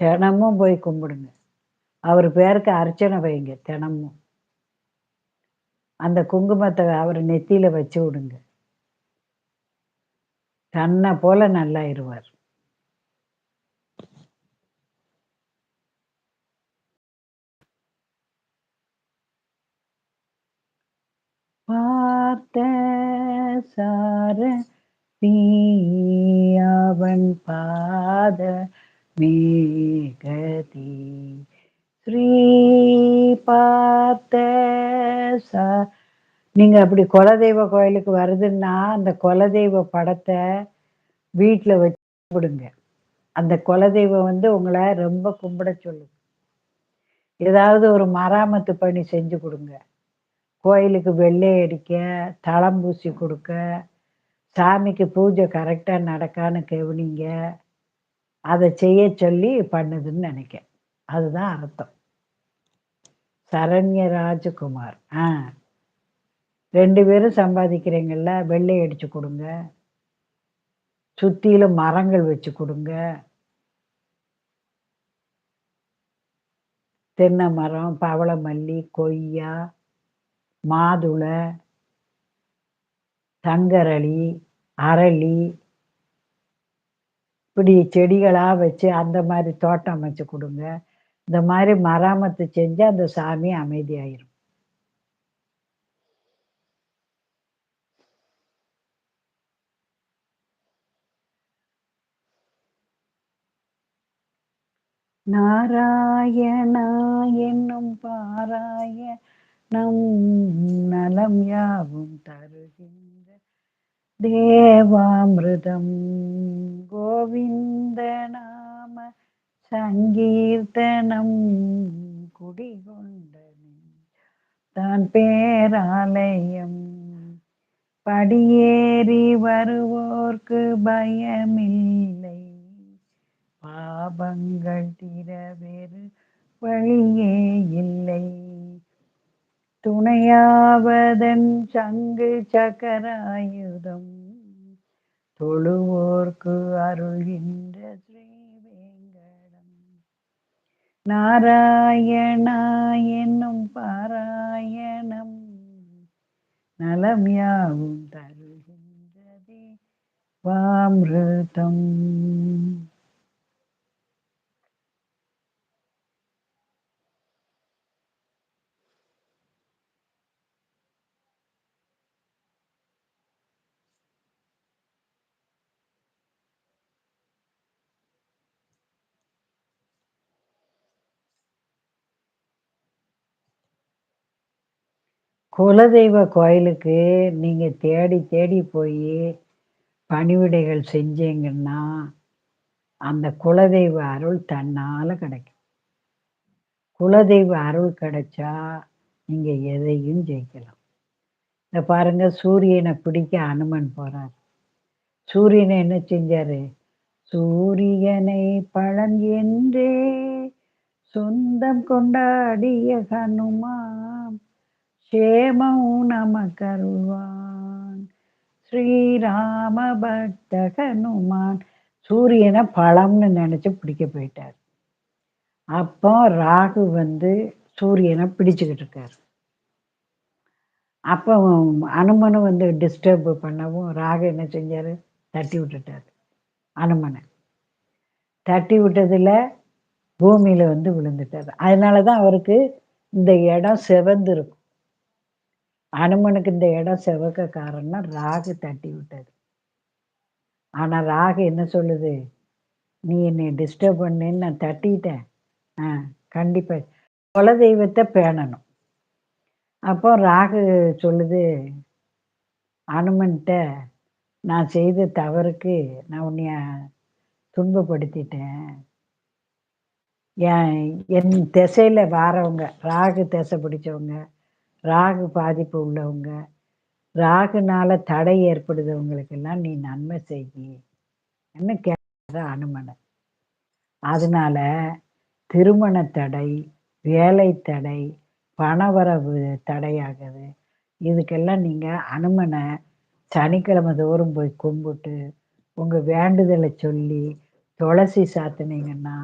தினமும் போய் கும்பிடுங்க. அவர் பேருக்கு அர்ச்சனை வைங்க தினமும். அந்த குங்குமத்தை அவர் நெத்தியில வச்சு விடுங்க. தன்னை போல நல்லாயிருவார். பார்த்த சார அவன் பாத மேகதி ஸ்ரீ பார்த்த அப்படி குலதெய்வ கோயிலுக்கு வருதுன்னா அந்த குலதெய்வ படத்தை வீட்டில் வச்சு கும்பிடுங்க. அந்த குலதெய்வம் வந்து உங்களை ரொம்ப கும்பிட சொல்லுங்க ஏதாவது ஒரு மராமத்து பணி செஞ்சு கொடுங்க. கோயிலுக்கு வெள்ளை அடிக்க தளம் பூசி கொடுக்க சாமிக்கு பூஜை கரெக்டாக நடக்கான்னு கவனிங்க. அதை செய்ய சொல்லி பண்ணுதுன்னு நினைக்க அதுதான் அர்த்தம். சரண்ய ராஜகுமார். ஆ. ரெண்டு பேரும் சம்பாதிக்கிறீங்கள வெள்ளை அடிச்சு கொடுங்க. சுற்றிலும் மரங்கள் வச்சு கொடுங்க. தென்னை மரம் பவளமல்லி கொய்யா மாதுளை தங்கரளி அரளி இப்படி செடிகளாக வச்சு அந்த மாதிரி தோட்டம் அமைச்சு கொடுங்க. இந்த மாதிரி மராமத்து செஞ்சு அந்த சாமி அமைதியாயிரும். நாராயணா என்னும் பாராய நம் நலம் யாவும் தருகின்ற தேவாமிருதம். கோவிந்த நாம சங்கீர்த்தனம் குடிகொண்ட தான் பேராலயம். படியேறி வருவோர்க்கு பயமில்லை. பாபங்கள் திரவேறு வழியே இல்லை. துணையாவதன் சங்கு சக்கராயுதம் தொழுவோர்க்கு அருள்கின்ற ஸ்ரீவேங்கடம் நாராயணா என்னும் பாராயணம் நலம் யாவும் தருகின்றதே வாமிருதம். குலதெய்வ கோயிலுக்கு நீங்கள் தேடி தேடி போய் பணிவிடைகள் செஞ்சீங்கன்னா அந்த குலதெய்வ அருள் தன்னால் கிடைக்கும். குலதெய்வ அருள் கிடைச்சா நீங்கள் எதையும் ஜெயிக்கலாம். இந்த பாருங்க சூரியனை பிடிக்க அனுமன் போகிறார் சூரியனை என்ன செஞ்சாரு? சூரியனை பழம் என்றே சொந்தம் கொண்டாடிய ஹனுமான். க்ஷேமம் நமக்கருள்வான். ஸ்ரீராம பக்த ஹனுமான் சூரியனை பழம்னு நினச்சி பிடிக்க போயிட்டார். அப்போ ராகு வந்து சூரியனை பிடிச்சுக்கிட்டு இருக்கார். அப்போ அனுமனை வந்து டிஸ்டர்ப் பண்ணவும் ராகு என்ன செஞ்சார்? தட்டி விட்டுட்டார். அனுமனை. தட்டி விட்டதில் பூமியில் வந்து விழுந்துட்டார். அதனால தான் அவருக்கு இந்த இடம் செவந்திருக்கும். அனுமனுக்கு இந்த இடம் செவக்க காரணம்னா ராகு தட்டி விட்டது. ஆனால் ராகு என்ன சொல்லுது? நீ என்னை டிஸ்டர்ப் பண்ணேன்னு நான் தட்டிட்டேன். ஆ கண்டிப்பாக குல தெய்வத்தை பேணணும். அப்போ ராகு சொல்லுது அனுமன்கிட்ட நான் செய்த தவறுக்கு நான் உன்னைய துன்பப்படுத்திட்டேன். என் என் திசையில் வாரவங்க ராகு திசை பிடிச்சவங்க ராகு பாதிப்பு உள்ளவங்க ராகுனால தடை ஏற்படுதவங்களுக்கெல்லாம் நீ நன்மை செய்யி என்ன கேட்குற அனுமனை? அதனால திருமண தடை வேலை தடை பணவரவு தடையாகுது. இதுக்கெல்லாம் நீங்கள் அனுமனை சனிக்கிழமை தோறும் போய் கும்பிட்டு உங்கள் வேண்டுதலை சொல்லி துளசி சாத்தினீங்கன்னா